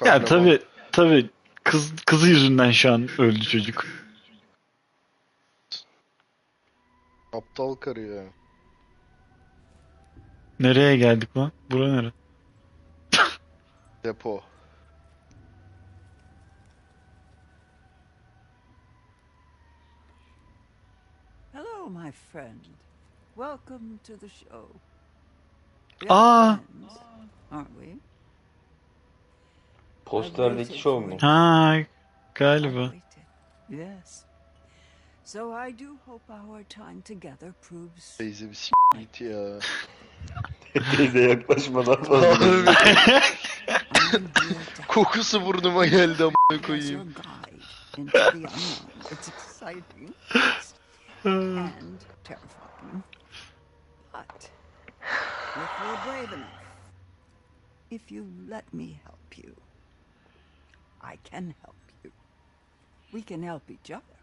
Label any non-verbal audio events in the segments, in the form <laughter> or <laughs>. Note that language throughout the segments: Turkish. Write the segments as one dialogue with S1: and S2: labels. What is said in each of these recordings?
S1: Bu
S2: Ya tabi tabi kız kızı yüzünden şu an öldü çocuk.
S1: Aptal karı ya.
S2: Nereye geldik lan? Bura nere?
S1: Depo.
S3: Hello, my friend. Welcome to the show. We
S2: Ah.
S3: friends, aren't we?
S4: Posterdeki şov mu?
S2: Ha galiba.
S3: Yes. So I do hope our time together proves
S1: Teyze bir s*** <laughs> git ya.
S4: Teyze yaklaşmadan <laughs> fazla. <laughs>
S1: Kokusu burnuma geldi amına koyayım.
S3: It's exciting and terrifying. But if you're brave enough, if you let me help you, I can help you. We can help each other.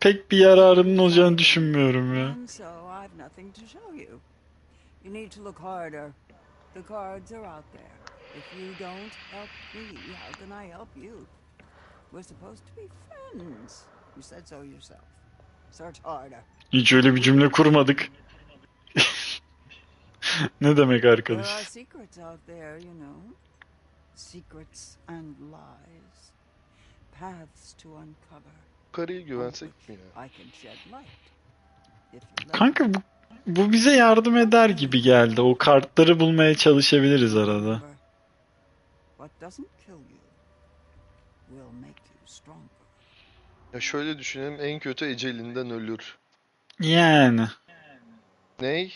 S2: Pek bir yararının olacağını düşünmüyorum ya.
S3: And so I've nothing to show you. You need to look harder. The cards are out there. If you don't help me, how can I help you? We're supposed to be friends. You said so yourself. Search harder.
S2: Hiç öyle bir cümle kurmadık. <laughs> ne demek
S3: There
S2: arkadaş?
S3: are secrets out there, you know. Secrets and lies. Paths to uncover.
S1: Karıya güvensek mi ya?
S3: I can shed light.
S2: Kanka bu, bu bize yardım eder gibi geldi. O kartları bulmaya çalışabiliriz arada.
S3: Remember, What doesn't kill you will make you stronger.
S1: Ya şöyle düşünelim en kötü ecelinden ölür.
S2: Yani.
S1: Ney?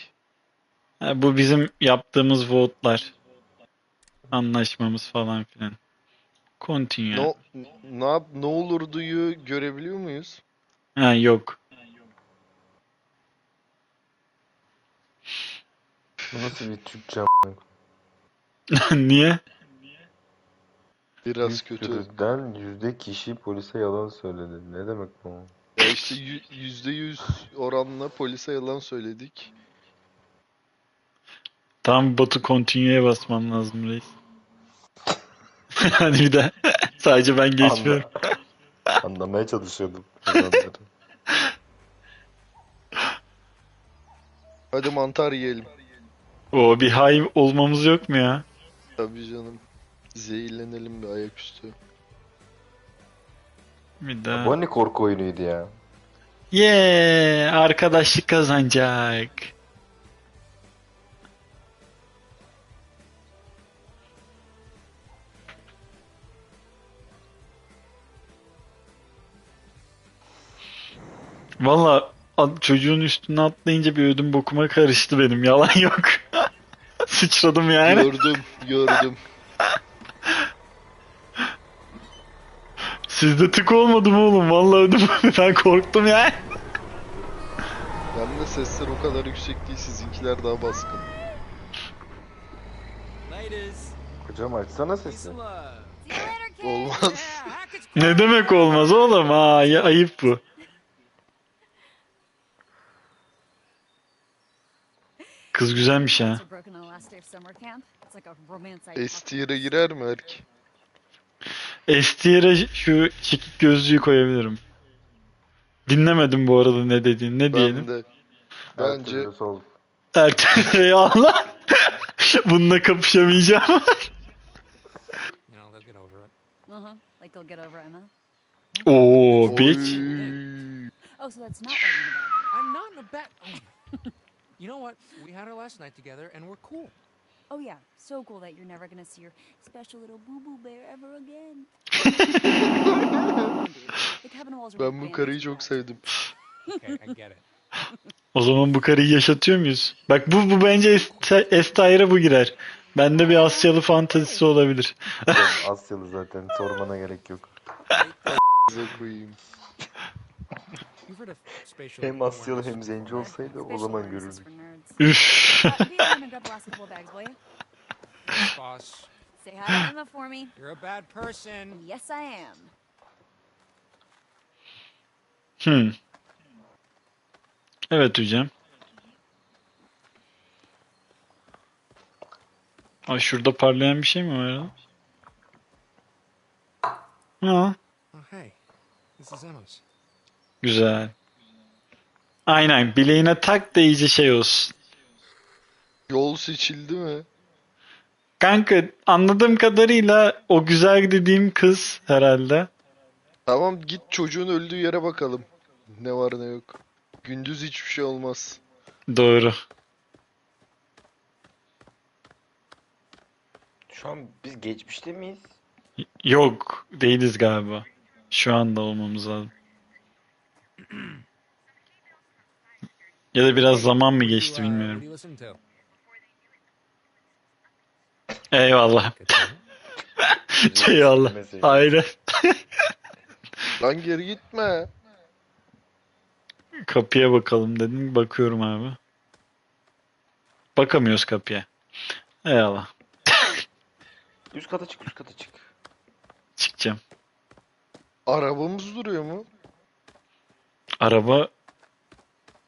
S2: Ha, bu bizim yaptığımız vote'lar. Anlaşmamız falan filan. Continue.
S1: No, ne, ne olurduyu görebiliyor muyuz?
S2: Ha yok.
S4: Bu nasıl bir Türkçe <laughs>
S2: Niye?
S1: Biraz kötü.
S4: sürüden yüzde kişi polise yalan söyledi. Ne demek bu?
S1: Ya işte yü- yüzde yüz oranla polise yalan söyledik.
S2: Tam Batu continue'ye basman lazım reis. <laughs> Hadi bir de sadece ben geçmiyorum.
S4: Anla- Anlamaya çalışıyordum.
S1: Hadi mantar yiyelim.
S2: O bir hay olmamız yok mu ya?
S1: Tabii canım. Zehirlenelim bir ayaküstü.
S2: Bir daha.
S4: Bu ne korku oyunuydu ya?
S2: Yeah, arkadaşlık kazanacak. Valla çocuğun üstüne atlayınca bir ödüm bokuma karıştı benim. Yalan <laughs> yok. Sıçradım yani.
S1: Gördüm, gördüm.
S2: Sizde tık olmadı mı oğlum? Vallahi ödüm <laughs> ben korktum yani.
S1: Ben de sesler o kadar yüksek değil, sizinkiler daha baskın.
S4: Hocam açsana sesi.
S1: Olmaz.
S2: Ne demek olmaz oğlum? Ha, ya, ayıp bu. Kız güzelmiş ha.
S5: So broken on the last day of summer camp. It's like a romance I
S1: S tier'e girer mi Erk?
S2: Estier'e şu çekik gözlüğü koyabilirim. Dinlemedim bu arada ne dediğini. Ne
S1: Ben
S2: diyelim?
S1: de. Bence
S4: türlü sol.
S2: Ertuğrul ya Allah. <laughs> Bununla kapışamayacağım.
S6: You know, they'll get over it.
S5: Uh huh. Like they'll get over Emma.
S2: Oo bitch.
S5: Oh, so that's not writing about.
S6: I'm not in a bet. You know what? We had our last night together, and we're cool.
S5: Oh yeah, so cool that you're never gonna see your special little boo boo bear ever again. <laughs>
S1: Ben bu karıyı çok sevdim.
S6: Okay, I get it.
S2: O zaman bu karıyı yaşatıyor muyuz? Bak bu, bu bence Estier'e bu girer. Bende bir Asyalı fantezisi olabilir.
S4: Asyalı zaten sormana gerek yok. <laughs>
S1: Koyayım.
S4: Hem Asyalı hem zenci olsaydı o zaman görürdük.
S2: Üff.
S6: Boss.
S5: Say hi to Emma for me.
S6: You're a bad person.
S5: Yes, I am.
S2: Hmm. Evet hocam. Ay şurada parlayan bir şey mi var ya? Ha,
S6: Oh, hey. This is Emma's.
S2: Güzel. Aynen bileğine tak da iyice şey olsun.
S1: Yol seçildi mi?
S2: Kanka anladığım kadarıyla o güzel dediğim kız herhalde.
S1: Tamam git çocuğun öldüğü yere bakalım. Ne var ne yok. Gündüz hiçbir şey olmaz.
S2: Doğru.
S4: Şu an biz geçmişte miyiz?
S2: Yok değiliz galiba. Şu anda olmamız lazım. <clears throat> Ya da biraz zaman mı geçti bilmiyorum. Eyvallah. <laughs> Eyvallah. Aynen. <laughs>
S1: Lan geri gitme.
S2: Kapıya bakalım dedim. Bakıyorum abi. Bakamıyoruz kapıya. Eyvallah.
S4: Üst kata çık, üst kata çık.
S2: Çıkacağım.
S1: Arabamız duruyor mu?
S2: Araba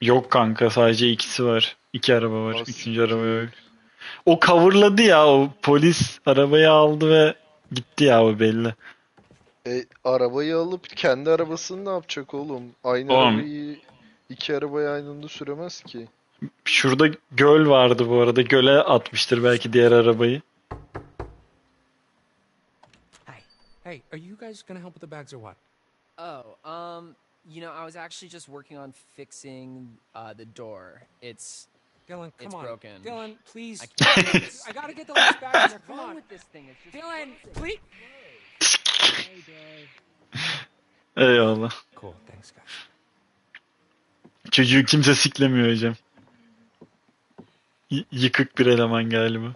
S2: yok kanka. Sadece ikisi var. İki araba var.
S1: Nasıl?
S2: Üçüncü araba yok. O coverladı ya. O polis arabayı aldı ve gitti ya o belli.
S1: E, arabayı alıp kendi arabasını ne yapacak oğlum? Aynı
S2: Oğlum.
S1: arabayı iki arabayı aynı anda süremez ki.
S2: Şurada göl vardı bu arada. Göle atmıştır belki diğer arabayı.
S6: Hey, hey, are you guys gonna help with the bags or what?
S7: Oh, um, you know, I was actually just working on fixing uh, the door. It's
S6: Dylan, come
S7: It's
S6: on.
S7: broken.
S6: Dylan, please.
S7: I.
S6: I gotta get the last bags in there.
S7: What's
S6: Come
S7: wrong
S6: on.
S7: with this thing? It's just
S6: Dylan, please.
S2: Eyvallah.
S6: Cool, thanks, guys.
S2: Çocuğu kimse siklemiyor hocam. Y- yıkık bir eleman galiba.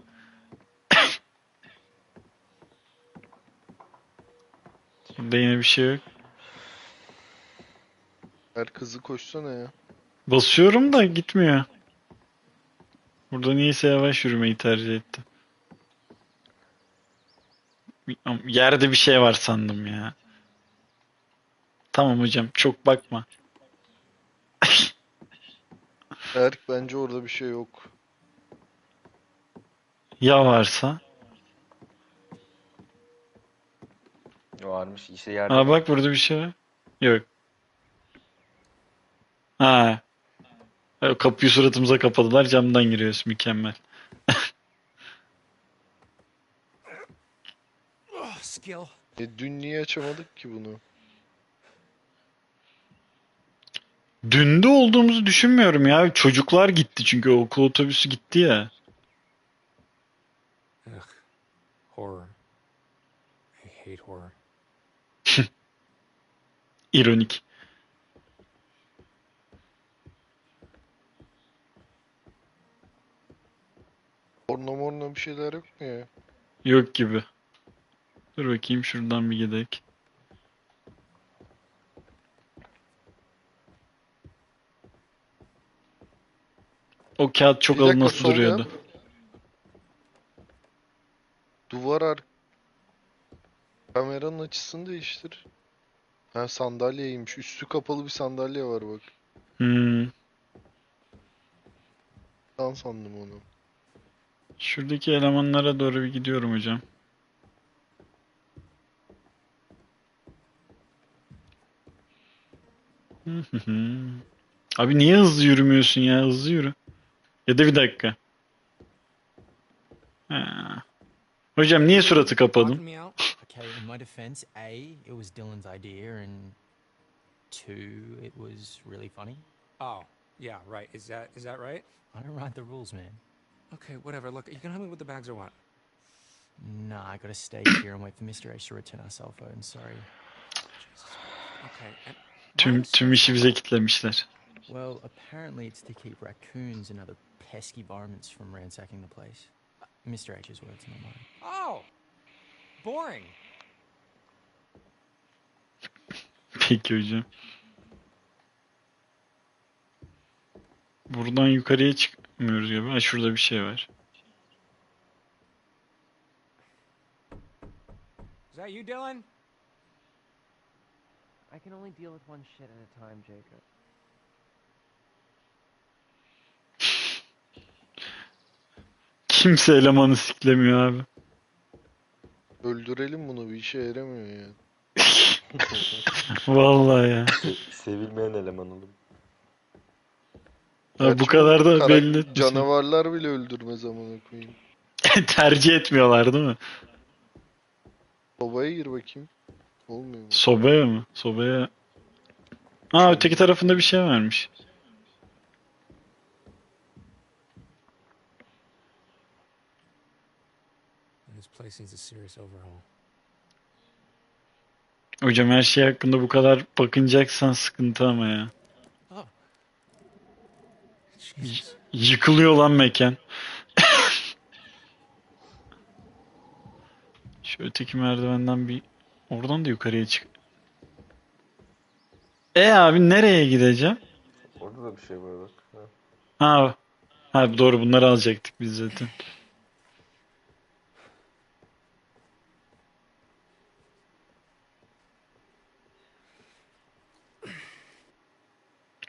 S2: Burada yine bir şey yok.
S1: Her kızı koşsana ya.
S2: Basıyorum da gitmiyor. Burada niyeyse yavaş yürümeyi tercih ettim. Yerde bir şey var sandım ya. Tamam hocam çok bakma. <laughs>
S1: Erk bence orada bir şey yok.
S2: Ya varsa?
S4: Varmış, işte yerde.
S2: Aa bak burada bir şey var. Yok. Ha. Kapıyı suratımıza kapadılar camdan giriyoruz mükemmel.
S6: Skill.
S1: E dün niye açamadık ki bunu?
S2: Dünde olduğumuzu düşünmüyorum ya. Çocuklar gitti çünkü okul otobüsü gitti ya.
S6: Ugh. Horror. I hate horror. <laughs>
S2: İronik.
S1: Porno morno bir şeyler yok mu ya?
S2: Yok gibi. Dur bakayım şuradan bir gidelim. O kağıt çok
S1: Bir dakika,
S2: alınası
S1: sol
S2: duruyordu.
S1: yap. Duvar ar... Kameranın açısını değiştir. Ha sandalyeymiş. Üstü kapalı bir sandalye var bak.
S2: Hmm.
S1: Ben sandım onu.
S2: Şuradaki elemanlara doğru bir gidiyorum hocam. Abi niye hızlı yürümüyorsun ya? Hızlı yürü. Ya da bir dakika. Ha. Hocam niye suratı kapadın?
S7: Okay, in my defense, A, it was Dylan's idea, and two, it was really funny.
S6: Oh, yeah, right. Is that is that right?
S7: I don't write the rules, man.
S6: Okay, whatever. Look, you can help me with the bags or what?
S7: Nah, I gotta stay here and wait for Mr. H to return our cell phone. Sorry.
S6: Okay. And
S2: Tüm tüm işi bize kitlemişler.
S7: Well, apparently it's to keep raccoons and other pesky varmints from ransacking the place. Uh, Mr. H's words, not mine.
S6: Oh, boring.
S2: Peki hocam. Buradan yukarıya çıkmıyoruz galiba. Ha, şurada bir şey var.
S6: Is that you, Dylan?
S8: I can only deal with one shit at a time, Jacob. <laughs>
S2: Kimse elemanı siklemiyor abi.
S1: Öldürelim bunu bir işe yaramıyor ya. <laughs>
S2: Vallahi ya.
S4: Se- sevilmeyen eleman oğlum.
S2: Ha, bu kadar da belli etmesin.
S1: Canavarlar bile öldürmez amına koyayım. <laughs>
S2: Tercih etmiyorlar değil mi?
S1: Sobaya gir bakayım. Olmuyor mu?
S2: Sobaya mı? Sobaya. Aa öteki tarafında bir şey varmış.
S6: This place needs a serious overhaul.
S2: Hocam her şey hakkında bu kadar bakınacaksan sıkıntı ama ya. Yıkılıyor lan mekan. <laughs> Şu öteki merdivenden bir oradan da yukarıya çık. E abi nereye gideceğim?
S4: Orada da bir şey var bak. Ha.
S2: Ha, ha doğru bunları alacaktık biz zaten.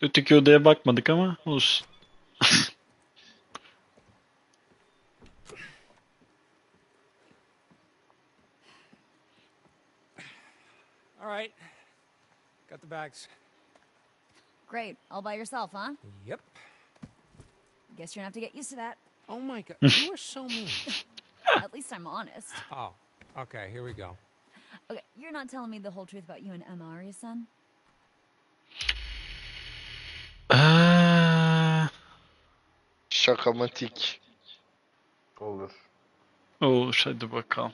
S2: Öteki odaya bakmadık ama olsun.
S6: All right. Got the bags.
S5: Great. All by yourself, huh?
S6: Yep.
S5: Guess you're gonna have to get used to that.
S6: Oh my god. <laughs> you are so mean. <laughs>
S5: At least I'm honest.
S6: Oh. Okay, here we go.
S5: Okay, you're not telling me the whole truth about you and Emma, are you, son?
S2: Euh, Aa,
S1: Şakamatik.
S4: Olur.
S2: olur hadi bakalım.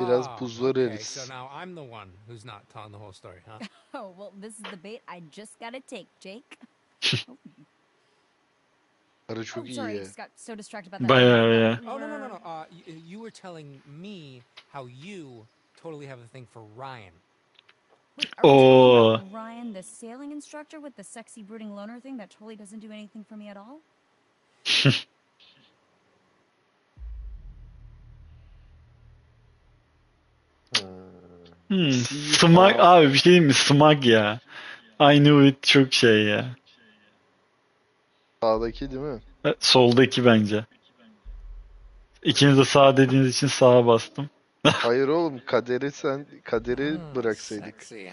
S1: Biraz
S6: Ah,
S1: buzlar
S6: okay. So now I'm the one who's not telling the whole story, huh? <laughs>
S5: Oh, well, this is the bait I just gotta take, Jake. <laughs>
S1: Karı
S5: Oh,
S1: çok iyi
S5: sorry, I
S1: ya.
S5: just got so distracted about that.
S2: Bayağı ya.
S6: Oh no no no no. Uh, y- you were telling me how you totally have a thing for Ryan.
S5: Wait, are we
S2: Oh.
S5: talking about Ryan, the sailing instructor with the sexy brooding loner thing that totally doesn't do anything for me at all?
S2: Hmm, smag
S1: Power.
S2: abi bir şey diyeyim mi? Smag ya. I knew it çok şey ya.
S1: Sağdaki değil mi?
S2: E, Soldaki bence. İkiniz de sağ dediğiniz için sağa bastım.
S1: Hayır oğlum kaderi sen kaderi
S6: Hmm,
S1: bıraksaydık.
S6: Sexy,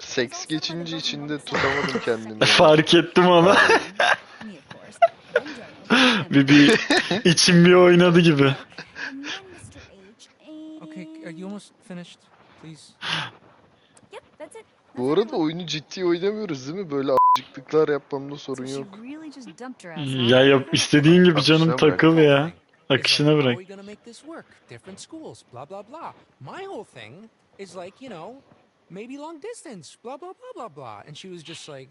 S1: Seks geçince içinde tutamadım kendimi. <laughs>
S2: Fark ettim
S5: Joe,
S2: bir, bir içim bir oynadı gibi.
S1: Bu arada oyunu ciddi oynamıyoruz değil mi? Böyle acıklıklar yapmamda sorun yok.
S2: Ya yap istediğin gibi canım takıl ya. Akışına
S6: how
S2: bırak.
S6: are we gonna make this work? Different schools, blah blah blah. My whole thing is like, you know, maybe long distance, blah blah blah blah blah. And she was just like,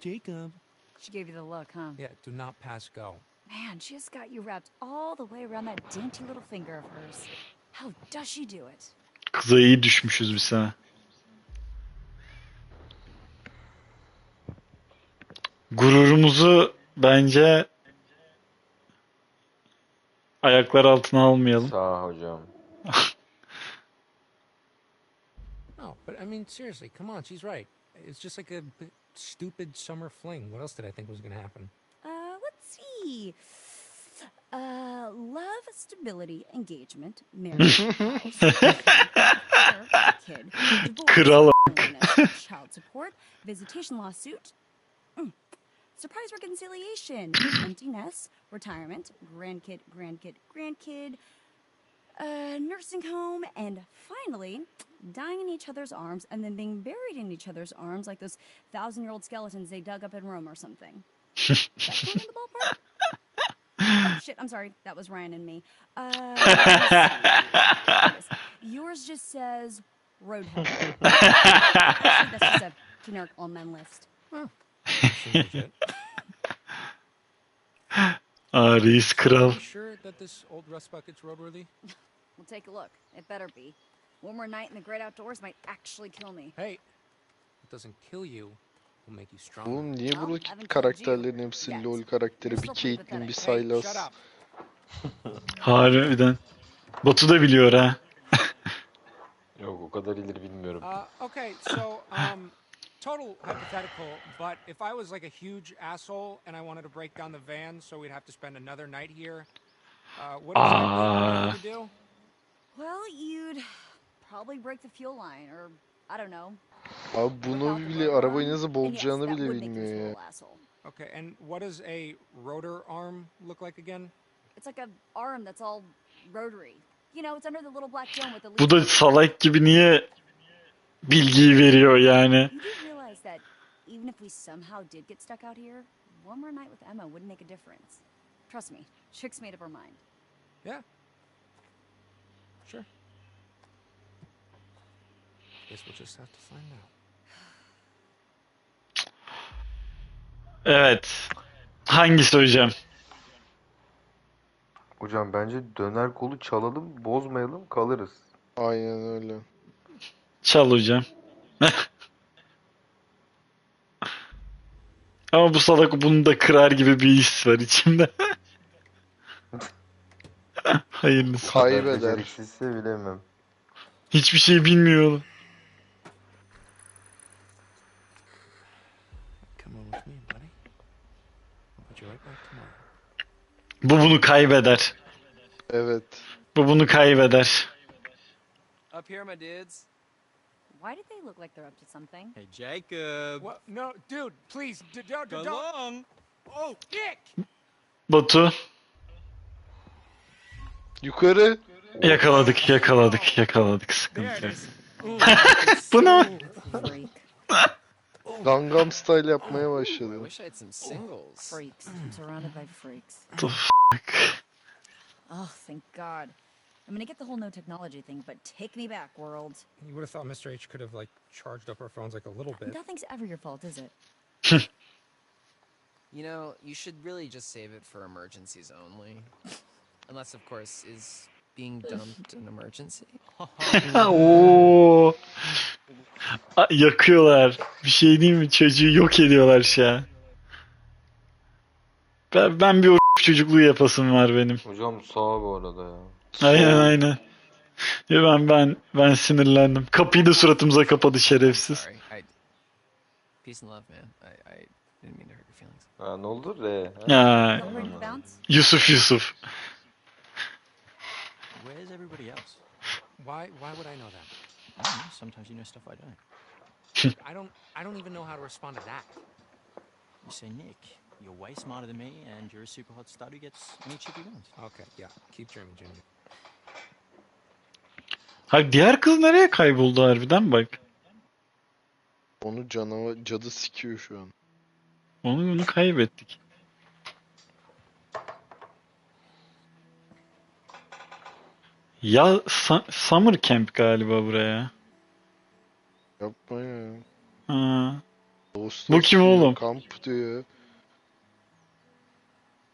S6: Jacob.
S5: She gave you the look, huh?
S6: Yeah, do not pass go.
S5: Man, she just got you wrapped all the way around that dainty little finger of hers. How does she do it?
S2: Kıza iyi düşmüşüz bir sene. Gururumuzu bence ayaklar altına almayalım.
S4: Sağ hocam.
S6: No, but I mean, seriously, come on, she's right. It's just like a stupid summer fling. What else did I think was gonna happen?
S5: Uh, let's see. Uh, love, stability, engagement, marriage, <laughs> house, kid, divorce,
S2: Kral
S5: child support, visitation lawsuit, surprise reconciliation, <clears throat> empty nest, retirement, grandkid, grandkid, grandkid, uh, nursing home, and finally, dying in each other's arms and then being buried in each other's arms like those thousand year old skeletons they dug up in Rome or something. That in the ballpark? Oh, shit, I'm sorry. That was Ryan and me. Uh. Yours just says Roadhead. <laughs> Actually, that's just a generic all men list.
S6: Seems <laughs>
S2: Aa reis kral.
S6: Are you sure that this old rust bucket's roadworthy? <laughs>
S5: We'll take a look. It better be. One more night in the great outdoors might actually kill me.
S6: Hey, it doesn't kill you. Will make you stronger.
S1: Oğlum niye buradaki karakterlerin hepsi. LoL karakteri? Bir Caitlyn, bir Sylas. <laughs>
S2: Harbiden. Batu da biliyor ha.
S4: Yok o kadar ileri bilmiyorum.
S6: Uh, okay, so um, total hypothetical, but if I was like a huge asshole and I wanted to break down the van so we'd have to spend another night here, Uh, what does
S2: Ah.
S6: that do?
S5: Well, you'd probably break the fuel line, or I don't know.
S1: Abi bunu bile arabayı
S5: arm,
S1: nasıl
S5: and yes,
S1: bozacağını
S5: that
S1: bile
S5: would make this
S1: bilmiyor ya.
S5: little asshole.
S6: Okay, and what does a rotor arm look like again?
S5: It's like a arm that's all rotary. You know, it's under the little black dome with the.
S2: Bu da salak gibi niye bilgiyi veriyor yani?
S5: Even if we somehow did get stuck out here, one more night with Emma wouldn't make a difference. Trust me, Chick's made up her mind.
S6: Yeah. Sure. Guess we'll just have to find out. <sighs>
S2: Evet. Hangisi hocam?
S4: Hocam bence döner kolu çalalım, bozmayalım, kalırız.
S1: Aynen öyle.
S2: Çal hocam. <laughs> Ama bu salak bunu da kırar gibi bir his var içimde. <laughs> Hayırlısı.
S1: Kaybeder.
S4: beceriksizse bilemem.
S2: Hiçbir şey bilmiyor oğlum.
S6: Come on with me, buddy. I'll put you right back tomorrow.
S2: Bu bunu kaybeder.
S1: Evet.
S2: Bu bunu kaybeder.
S8: Up here, my dudes.
S5: Why did they look like they're up to something?
S7: Hey, Jacob.
S6: What? No, dude, please, d- don't,
S7: Go
S6: don't.
S7: along.
S6: Oh, Nick!
S2: Batu
S1: Yukarı.
S2: yakaladık yakaladık yakaladık sıkıntı yok. <laughs> Bu ne?
S1: Gangnam Style yapmaya
S8: I
S1: başladı.
S8: wish I had some singles.
S5: Freaks. I'm surrounded by freaks.
S2: The f-
S5: Oh, thank God. I'm gonna get the whole no technology thing, but take me back, world.
S6: You would have thought Mr. H could have like charged up our phones like a little bit.
S5: Nothing's ever your fault, is it? <laughs>
S8: You know, you should really just save it for emergencies only. <laughs> Unless, of course, is being dumped an emergency? <laughs> Oh.
S2: Ah, Oo. A- Yakıyorlar. Bir şey değil mi? Çocuğu yok ediyorlar şu an. Ben, ben bir o çocukluğu yapasım var benim.
S4: Hocam sağ bu arada ya.
S2: Aynen aynen. Ya ben ben ben sinirlendim. Kapıyı da suratımıza kapadı şerefsiz.
S4: Ha ne oldu? R. ha?
S2: Yusuf Yusuf.
S7: Where's everybody else?
S6: Why? Why would I know that?
S7: I don't know. Sometimes you know stuff I don't.
S6: I don't. I don't even know how to respond to that.
S7: You say, Nick, you're way smarter than me, and you're a super hot stud who gets any chick he wants.
S6: Okay, yeah. Keep dreaming, Junior.
S2: Ha diğer kız nereye kayboldu harbiden bak.
S1: Onu canavar cadı sikiyor şu an.
S2: Onu onu kaybettik. Ya Sa- Summer Camp galiba buraya.
S1: Yapma ya.
S2: Ha.
S1: Dostlar
S2: Bu kim
S1: diyor,
S2: oğlum?
S1: Kamp diyor.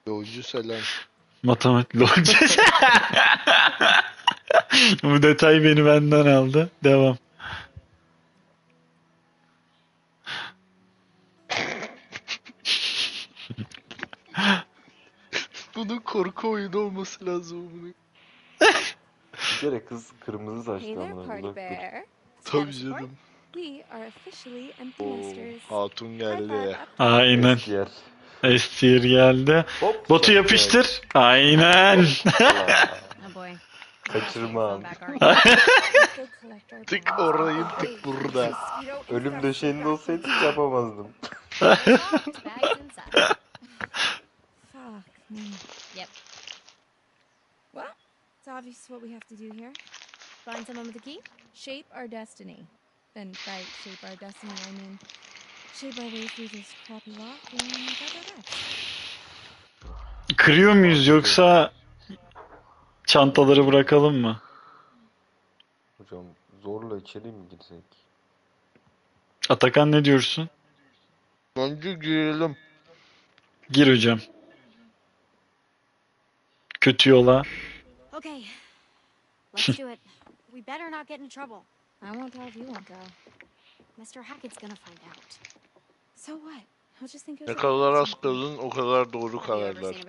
S1: Yolcu selam.
S2: Matematik lojisi. <laughs> Bu detay beni benden aldı. Devam.
S1: Bunun korku oyunu olması lazım bunu.
S4: Bir kere kız kırmızı saçlı
S9: Hey there,
S4: amına uzak dur.
S9: Bear.
S1: Tabii canım.
S9: We are officially empty nesters.
S1: hatun geldi.
S2: Aynen.
S4: Diğer.
S2: Estir geldi.
S4: Hop.
S2: Botu yapıştır. Aynen.
S9: Collect <laughs> our
S1: Tık
S9: Wait,
S1: tık burada.
S4: Ölüm döşeğinde olsaydı hiç yapamazdım.
S5: Yep.
S9: Well, it's obvious what we have to do here. Find someone with a key, shape our destiny. And by shape our destiny, I mean shape our way through this crappy lock and.
S2: Kırıyor muyuz yoksa çantaları bırakalım mı?
S4: Hocam zorla içeri mi girsek?
S2: Atakan ne diyorsun?
S1: Bence girelim.
S2: Gir hocam. Kötü yola.
S10: Okay, let's do it. We better not get in trouble.
S9: I won't tell if you won't go.
S10: Mr. Hackett's gonna find out.
S9: So what? He'll just think it
S1: Ne kadar az kalın o kadar doğru kararlar. <laughs> <laughs>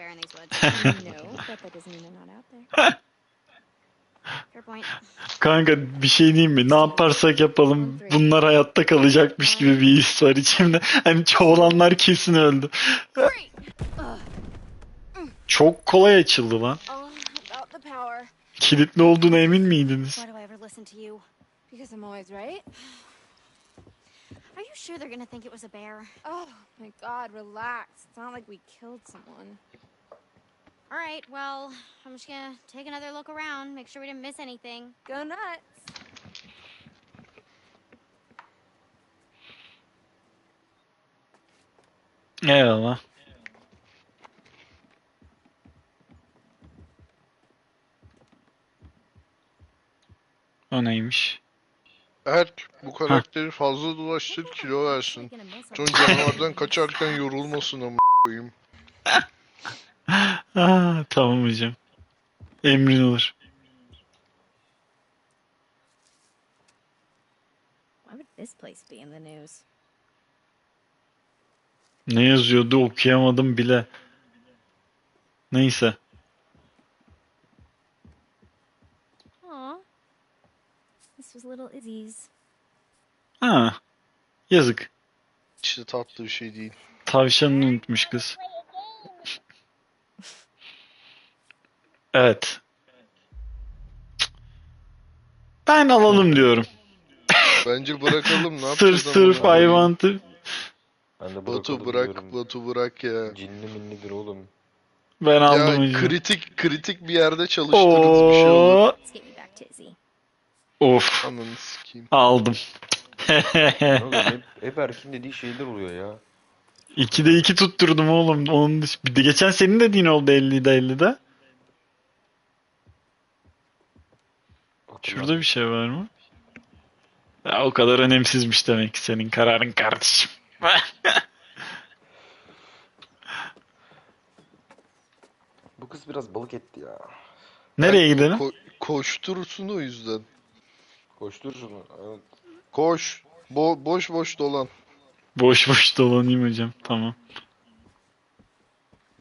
S2: Kanka bir şey diyeyim mi? Ne yaparsak yapalım bunlar hayatta kalacakmış gibi bir his var içimde. Hani çoğulanlar kesin öldü. Çok kolay açıldı lan.
S10: Oh,
S2: kilitli olduğuna emin miydiniz?
S10: Are you sure they're gonna think it was a bear?
S9: Oh my god, relax. It's not like we killed someone.
S10: All right, well, I'm just gonna take another look around, make sure we didn't miss anything.
S9: Go nuts.
S2: Eyvallah. O neymiş?
S1: Erk bu karakteri fazla dolaştır kilo versin. Son canavardan kaçarken yorulmasın ama koyayım.
S2: Aa, <laughs> tamam hocam. Emrin olur.
S9: Why would this place be in the news?
S2: Ne yazıyordu okuyamadım bile. Neyse.
S9: This was little Izzy's.
S2: Ha. Yazık.
S1: İşte tatlı bir şey değil.
S2: Tavşanını unutmuş kız. <laughs> Evet. Ben alalım diyorum.
S1: Bence bırakalım ne
S2: Sırf <laughs>
S1: yapacağız
S2: sırf? I want to.
S4: Ben de
S1: Batu
S4: bırakalım
S1: bırak,
S4: diyorum.
S1: Batu bırak ya.
S4: Cinli minlidir oğlum.
S2: Ben aldım
S1: Ya
S2: hocam.
S1: kritik kritik bir yerde çalıştırırız bir şey olur.
S2: Oo.
S9: Let's get me back to Izzy.
S2: Of.
S1: Ananı sikeyim.
S2: Aldım.
S4: Oğlum <laughs> hep, hep Erkin dediği şeyler oluyor ya.
S2: 2'de 2 tutturdum oğlum. Onun dış... Bir de geçen senin dediğin oldu 50'de 50'de. Şurada bir şey var mı? Ya o kadar önemsizmiş demek ki senin kararın kardeşim.
S4: Bu kız biraz balık etti ya.
S2: Nereye gidelim?
S1: ko- koştursun o yüzden.
S4: Koştur şunu. Evet.
S1: Koş. Bo boş boş dolan.
S2: Boş boş dolanayım hocam. Tamam.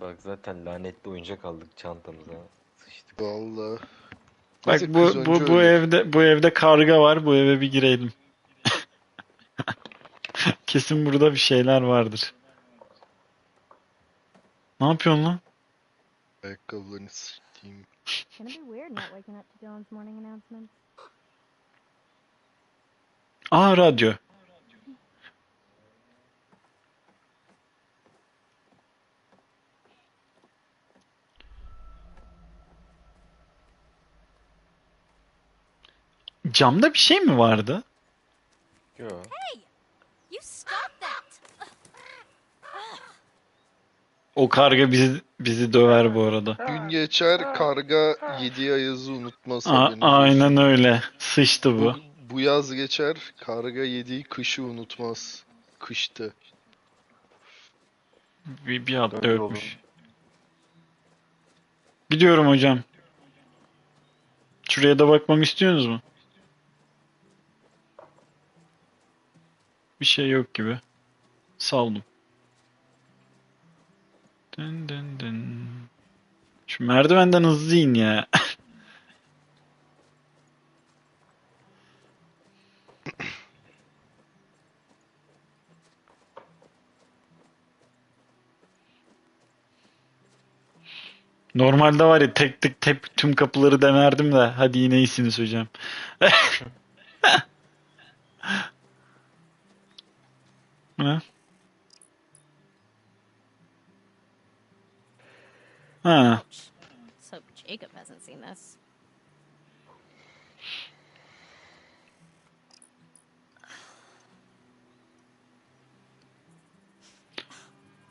S4: Bak zaten lanetli oyuncak aldık çantamıza. Sıçtık.
S1: Vallahi.
S2: Bak
S1: Neyse,
S2: bu
S1: kız
S2: bu
S1: önce
S2: bu
S1: öldü.
S2: evde bu evde karga var. Bu eve bir gireydim. <laughs> Kesin burada bir şeyler vardır. Ne yapıyorsun lan?
S1: Ayakkabılarını sikeyim.
S9: Gonna be weird not waking up to Dylan's morning announcements.
S2: Aa radyo. Camda bir şey mi vardı?
S4: Yo.
S2: O karga bizi bizi döver bu arada.
S1: Gün geçer karga yedi ayazı unutmaz.
S2: A- aynen öyle. Sıçtı bu.
S1: Bu, yaz geçer karga yediği kışı unutmaz. Kıştı.
S2: Bir, bir hafta
S4: Öyle.
S2: Gidiyorum hocam. Şuraya da bakmamı istiyorsunuz mu? Bir şey yok gibi. Saldım. Dın dın dın. Şu merdivenden hızlı in ya. <laughs> Normalde var ya tek tek tek tüm kapıları denerdim de hadi yine iyisiniz hocam. ne? <laughs> Ha,
S9: hope Jacob hasn't seen this.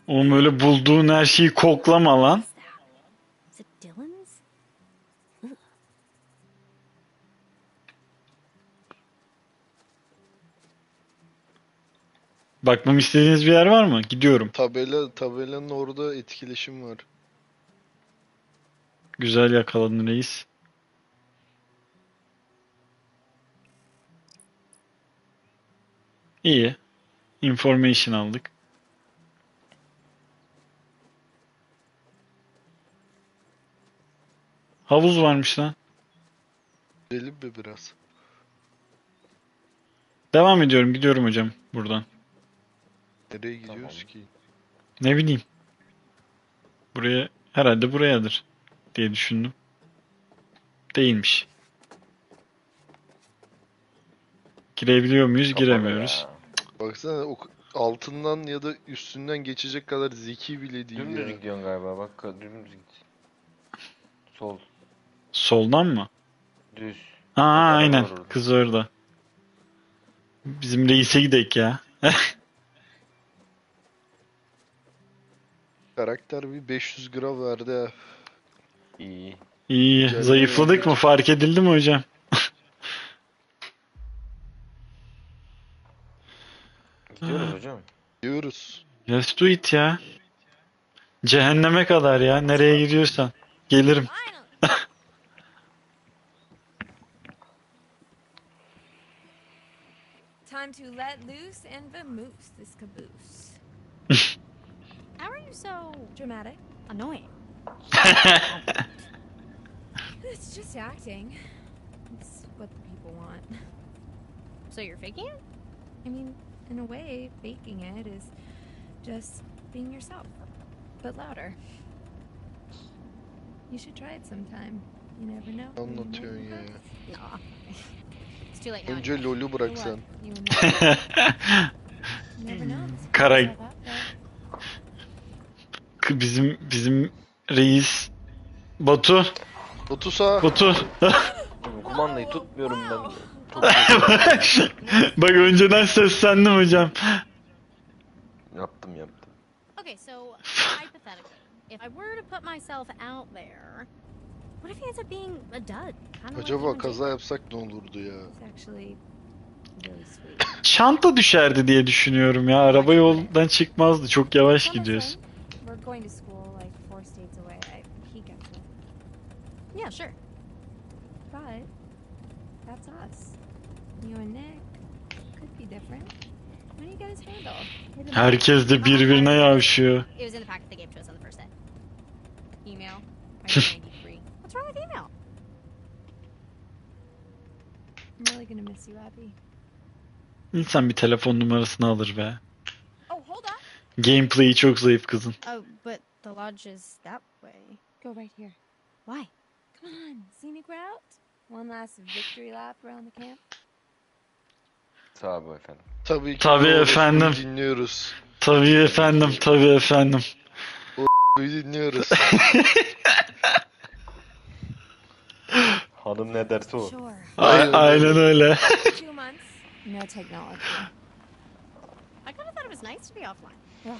S2: oğlum öyle bulduğun her şeyi koklama lan.
S9: Is it Dylan's?
S2: Bakmamı istediğiniz bir yer var mı? Gidiyorum.
S1: Tabela tabelanın orada etkileşim var.
S2: Güzel yakaladın reis. İyi. Information aldık. Havuz varmış lan.
S1: Gidelim mi biraz?
S2: Devam ediyorum. Gidiyorum hocam buradan.
S1: Nereye gidiyoruz
S4: Tamam.
S1: ki?
S2: Ne bileyim. Buraya herhalde burayadır diye düşündüm. Değilmiş. Girebiliyor muyuz?
S4: Kapalı
S2: Giremiyoruz.
S4: ya.
S1: Baksana o altından ya da üstünden geçecek kadar zeki bile değil
S4: Dümdüz
S1: ya.
S4: gidiyorsun galiba bak ka- dümdüz git. Sol.
S2: Soldan mı?
S4: Düz.
S2: Aa aynen.
S4: var orada.
S2: Kız orada. Bizim reise gidek ya. <laughs>
S1: Karakter bir 500 gram verdi.
S4: İyi.
S2: İyi.
S1: Güzel
S2: Zayıfladık mı? Fark edildi mi hocam?
S4: Gidiyoruz hocam.
S1: Diyoruz.
S2: Let's do it ya. Cehenneme kadar ya. Nereye gidiyorsan. Gelirim.
S9: Time to let loose and vamoose this caboose.
S10: How are you so
S9: Dramatic.
S10: annoying? <laughs>
S9: It's just acting. It's what the people want.
S10: So you're faking it?
S9: I mean, in a way, faking it is just being yourself, but louder. You should try it sometime. You never know. I'm not
S1: Anlatıyorsun ya.
S9: impress.
S10: Nah. It's too late now.
S1: Önce
S10: anyway.
S1: LoL'ü bırak
S9: For
S2: Bizim bizim reis Batu
S1: Batu sağ.
S2: Batu
S4: Kumandayı tutmuyorum ben. <laughs>
S2: Bak önceden seslendim hocam.
S4: yaptım yaptım.
S10: Okay, so hypothetically, if I were to put myself out there, what if he ends up being a dud?
S1: Acaba kaza yapsak ne olurdu ya?
S2: Çanta düşerdi diye düşünüyorum ya. Araba yoldan çıkmazdı. Çok yavaş gidiyoruz.
S9: Going to school like four states away. I, he gets it.
S10: Yeah, sure.
S9: But that's us. You and Nick could be different. When you get his handle.
S2: Herkes de birbirine yavşıyor.
S10: It was in the packet they gave to us on the first day.
S9: Email. <laughs> I 93.
S10: What's wrong with email?
S9: I'm really gonna miss you, Abby.
S2: İnsan bir telefon numarasını alır be.
S10: Oh.
S2: Gameplay'i çok zayıf kızın.
S10: Oh, but the lodge is that way.
S9: Go right here.
S10: Why?
S9: Come on, scenic route. One last victory lap around the camp.
S4: Ol efendim.
S1: Tabii ki.
S2: Tabii efendim.
S1: Dinliyoruz.
S2: Tabii efendim, tabii efendim.
S1: Bu <laughs> dinliyoruz. <laughs>
S4: Hanım ne derse o.
S9: Sure.
S2: A-
S1: Aynen
S2: aynen öyle.
S9: Two months. No technology.
S10: I kind of thought it was nice to be offline.
S9: Ugh,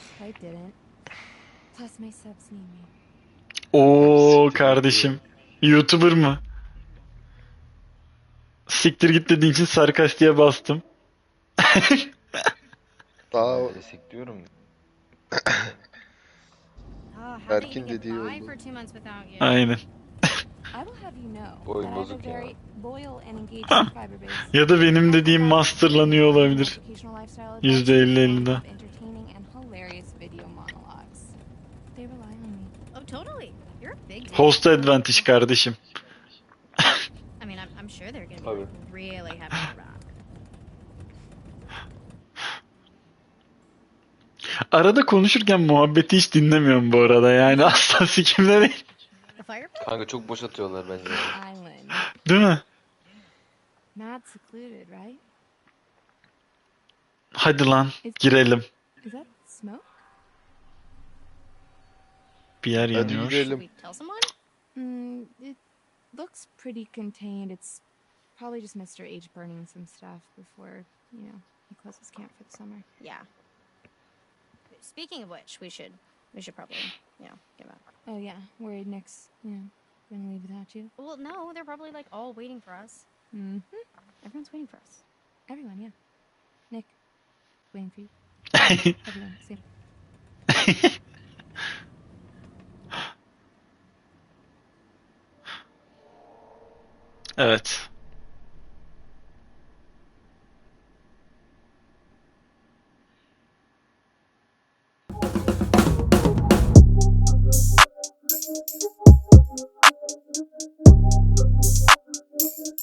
S2: Oo kardeşim. YouTuber mı? Siktir git dediğin için sarkaç diye bastım. <laughs>
S1: Daha
S10: o- sikliyorum.
S1: Erkin
S10: you
S1: dediği oldu.
S2: Aynen.
S9: I will
S4: Boy, bozuk ya.
S2: Ya da benim dediğim masterlanıyor olabilir.
S9: Educational lifestyle advice, %50-50'den video monologues. They rely on me.
S10: Oh, totally. You're a big deal.
S2: Host advantage kardeşim.
S10: I mean, I'm, I'm sure they're gonna be really happy to rock.
S2: Arada konuşurken muhabbeti hiç dinlemiyorum bu arada yani <laughs> asla sikimde değil.
S4: Kanka çok boş atıyorlar bence.
S2: Değil mi?
S9: Not secluded, right?
S2: Hadi lan girelim.
S9: Is that smoke?
S2: Bir yer
S1: Hadi
S2: yanıyor.
S1: gidelim.
S10: Should we tell someone?
S9: Mm, it looks pretty contained. It's probably just Mr. H burning some stuff before, you know, he closes camp for the summer.
S10: Yeah. Speaking of which, we should we should probably you know give up.
S9: Oh yeah, worried Nick's, you know, gonna leave without you.
S10: Well, no, they're probably like all waiting for us.
S9: Mm-hmm.
S10: Everyone's waiting for us.
S9: Everyone, yeah. Nick, waiting for you. <laughs> Everyone, same. <laughs>
S2: evet.